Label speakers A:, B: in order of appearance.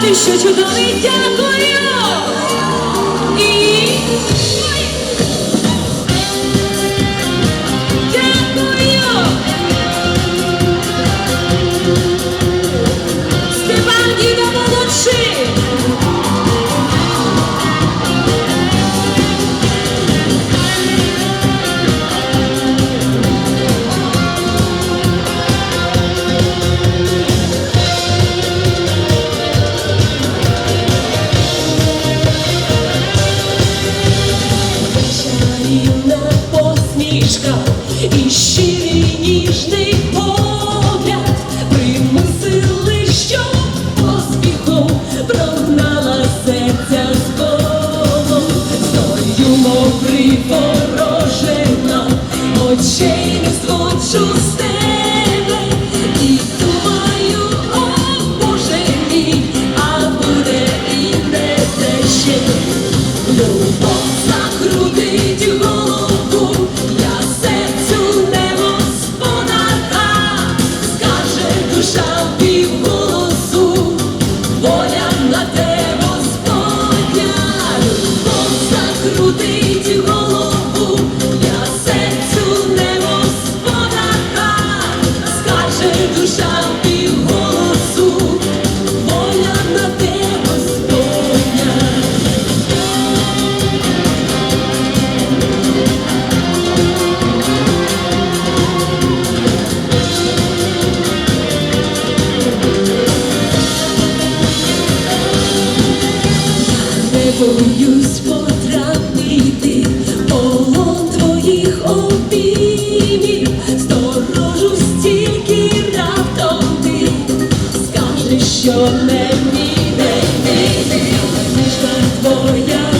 A: ти що чудовий, дякую. Посмішка і щирий ніжний погляд примусили, що поспіхом прогнала серця з болу. Стою, мов приворожена, очей не зводжу з тебе і думаю, о Боже мій, а буде і не те ще. Любов Не боюсь потрапити в полон твоїх обіймів, сторожу стільки раптом ти. Скажеш, що не мій день, Ніжна твоя